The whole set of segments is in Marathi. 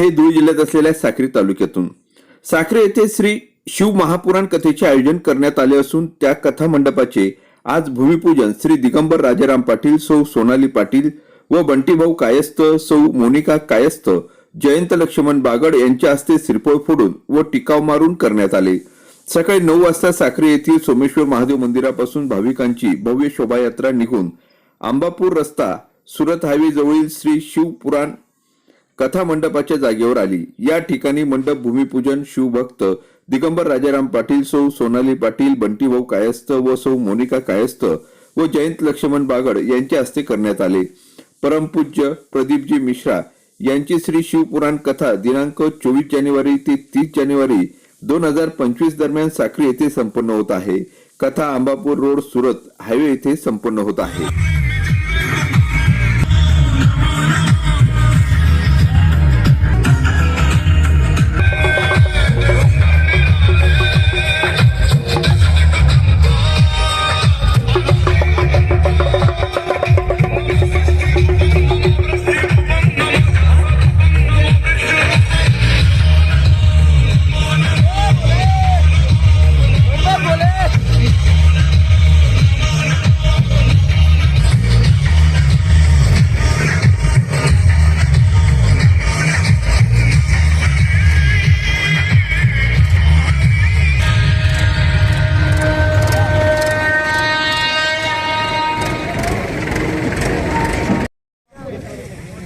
हे धुळे जिल्ह्यात असलेल्या साक्री तालुक्यातून. साक्री येथे श्री शिव महापुराण कथेचे आयोजन करण्यात आले असून त्या कथा मंडपाचे आज भूमिपूजन श्री दिगंबर राजाराम पाटील सौ सोनाली पाटील व बंटीभाऊ कायस्थ सौ मोनिका कायस्थ जयंत लक्ष्मण बागड यांच्या हस्ते श्रीफळ फोडून व टिकाव मारून करण्यात आले. सकाळी नऊ वाजता साक्री येथील सोमेश्वर महादेव मंदिरापासून भाविकांची भव्य शोभायात्रा निघून आंबापूर रस्ता सुरत हायवे जवळील श्री शिवपुराण कथा मंडपाच्या जागेवर आली. या ठिकाणी मंडप भूमिपूजन शिवभक्त दिगंबर राजाराम पाटील सौ सोनाली पाटील बंटीभाऊ कायस्थ व सौ मोनिका कायस्थ व जयंत लक्ष्मण बागड यांच्या हस्ते करण्यात आले. परमपूज्य प्रदीपजी मिश्रा यांची श्री शिवपुराण कथा दिनांक चोवीस जानेवारी ते तीस जानेवारी दोन हजार पंचवीस दरम्यान साक्री येथे संपन्न होत आहे. कथा आंबापूर रोड सुरत हायवे येथे संपन्न होत आहे.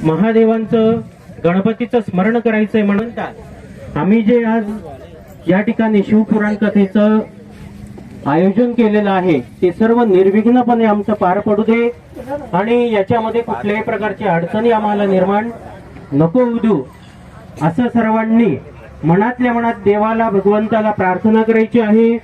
महादेवांचं गणपतीचं स्मरण करायचंय म्हणतात. आम्ही जे आज या ठिकाणी शिवपुराण कथेचं आयोजन केलेलं आहे ते सर्व निर्विघ्नपणे आमचं पार पडू दे आणि याच्यामध्ये कुठल्याही प्रकारची अडचणी आम्हाला निर्माण नको होऊ असं सर्वांनी मनातल्या मनात देवाला भगवंताला प्रार्थना करायची आहे.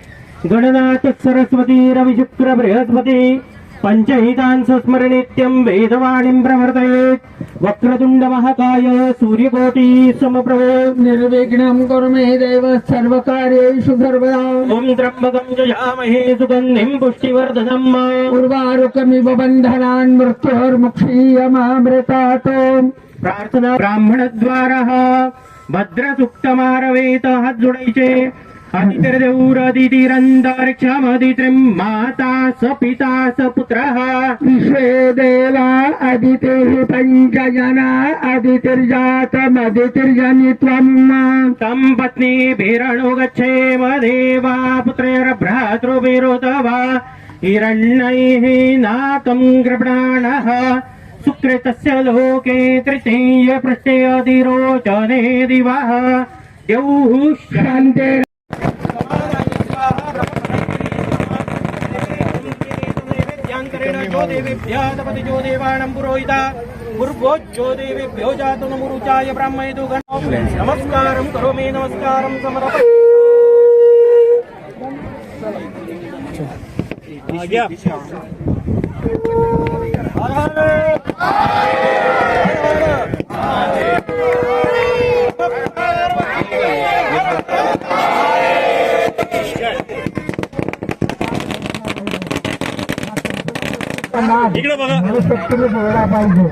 गणनाथ सरस्वती रवी शुक्र बृहस्पती पंचहितांस स्मरणित्यं वेदवाणीं प्रवर्तयेत्. वक्रतुण्ड महाकाय सूर्यकोटी समप्रभो। निर्विघ्नं कुरु मे देव सर्वकार्येषु सर्वदा। ॐ त्र्यम्बकं जयामहे सुगन्धिं पुष्टिवर्धनम् उर्वारुकमिव बन्धनान् मृत्योर्मुक्षीयमामृतात्। प्रार्थना ब्राह्मणद्वारः। भद्रसुक्तमारवेत हात जोडायचे आदित्यदेऊर आदितिरंतरिक्षमदित्रिं माता स पिता स पुत्रः विश्वे देवा अदितिः पञ्चजना अदितिर्जातमदितिर्जनि त्वम् तं पत्नीभिरणो गच्छेम देवा पुत्रैर्भ्रातृभिरुतवा हिरण्यैः नाकं गृह्णाणः सुकृतस्य लोके तृतीय पृष्ठे अधिरोचने दिवः द्यौः शान्ते जो देवेभ्यः तपति जो देवानं पुरोहिता पूर्वोज्जो देवेभ्यो जातो नमुरुचाय ब्राह्मयतु नमस्कारं करोमि नमस्कारं हर हर इकडे बघा शक्तीने बोलला पाहिजे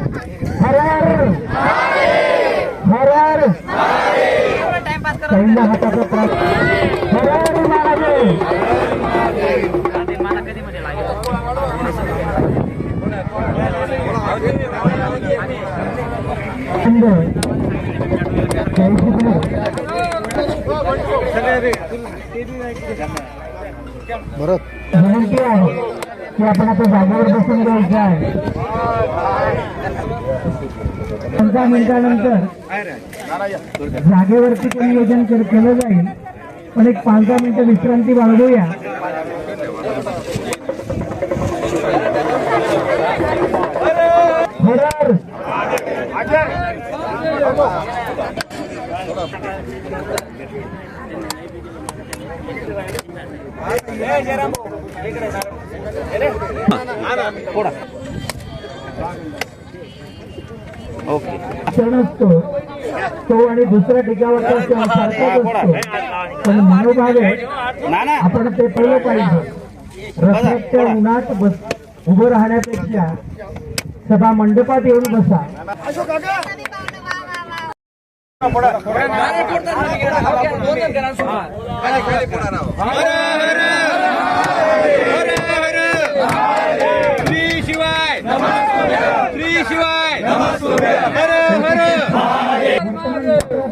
हर हर हर हर पहिल्या हाताचा त्रास हर हर महादेव खंड. जयश्री गुरु. विनंती आहे की आपण आता जागेवर बसून घ्यायचं आहे पंधरा मिनिटानंतर जागेवरती पण नियोजन केलं केलं जाईल. पण एक पाच दहा मिनिटं विश्रांती बाळगूया. क्षण असतो तो आणि दुसऱ्या ठिकाणावर क्षण सारखाच असतो. पण मनोभाव आपण ते पहिलं पाहिजे. रस्त्याच्या उन्हात बस उभं राहण्यापेक्षा सभा मंडपात येऊन बसा. शिवाय श्री शिवाय हर हर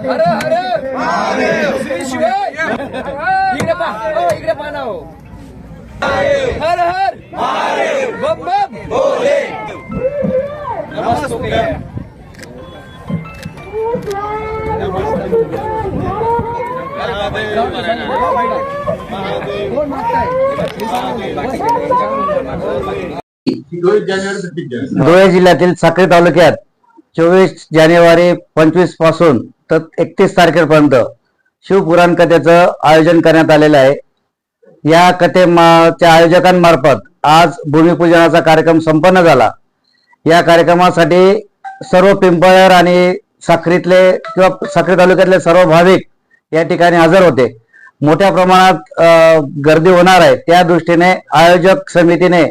हर हर श्री शिवाय इकडे पहा इकडे हो. हर हर बम बम धुळे जिल्ह्यातील साखरे तालुक्यात चोवीस जानेवारी पंचवीसपासून तर एकतीस तारखेपर्यंत शिवपुराण कथेचं आयोजन करण्यात आलेलं आहे. या कथेच्या आयोजकांमार्फत आज भूमिपूजनाचा कार्यक्रम संपन्न झाला. या कार्यक्रमासाठी सर्व पिंपळर आणि साक्रीतले किंवा साक्री तालुक्यातले सर्व भाविक या ठिकाणी हजर होते. मोठ्या प्रमाणात गर्दी होणार आहे. त्या दृष्टीने आयोजक समितीने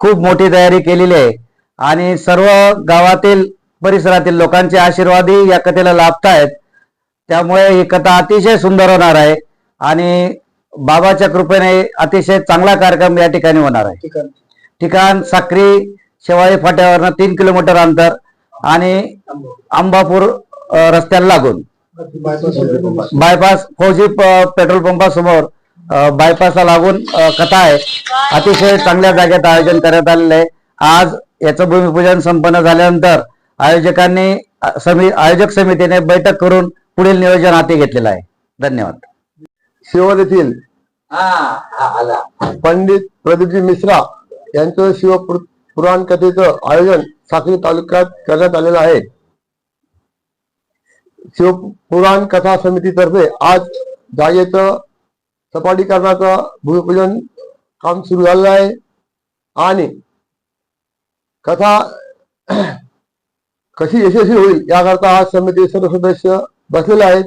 खूप मोठी तयारी केलेली आहे. आणि सर्व गावातील परिसरातील लोकांचे आशीर्वादही या कथेला लाभतायत. त्यामुळे ही कथा अतिशय सुंदर होणार आहे. आणि बाबाच्या कृपेने अतिशय चांगला कार्यक्रम या ठिकाणी होणार आहे. ठिकाण साक्री शेवाळी फाट्यावरनं तीन किलोमीटर अंतर. आणि अंबापूर रस्त्याला लागून. बायपास फौजी पेट्रोल पंपासमोर बायपासला लागून कथा आहे. अतिशय चांगल्या जागेत आयोजन करण्यात आलेलं आहे. आज याचं भूमिपूजन संपन्न झाल्यानंतर आयोजकांनी समी आयोजक समितीने बैठक करून पुढील नियोजन हाती घेतलेलं आहे. धन्यवाद. शिवोर येथील पंडित प्रदीपजी मिश्रा यांचं शिव पुर- पुराण कथेचं आयोजन साखरी तालुक्यात करण्यात आलेलं आहे. शिव पुराण कथा समितीतर्फे आज जागेचं सपाटीकरणाचं भूमिपूजन काम सुरू झालेलं आहे. आणि कथा कशी यशस्वी होईल याकरता आज समिती सर्व सदस्य बसलेले आहेत.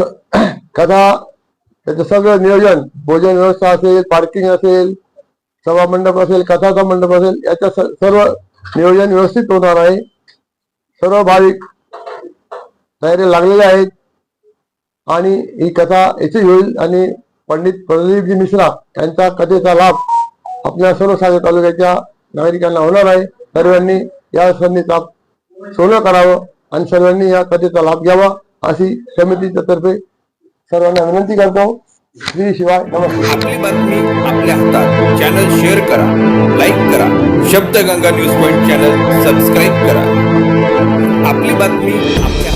कथा त्याचं सगळं नियोजन भोजन व्यवस्था असेल पार्किंग असेल सभा मंडप असेल कथाचा मंडप असेल याच्या सर्व नियोजन व्यवस्थित होणार आहे. सर्व भाविक तयारी लागलेले आहेत. आणि ही कथा येथे होईल आणि पंडित प्रदीपजी मिश्रा यांच्या कथेचा लाभ आपल्या सर्व सागर तालुक्याच्या नागरिकांना होणार आहे. सर्वांनी या संधीचा सोनं करावं आणि सर्वांनी या कथेचा लाभ घ्यावा अशी समितीच्या तर्फे सर्वांना विनंती करतो. श्री शिवाय नमस्कार आपली बातमी आपल्या हातात. चॅनल शेअर करा लाईक करा. Shabdaganga news point channel subscribe करा. आपली बातमी आपल्या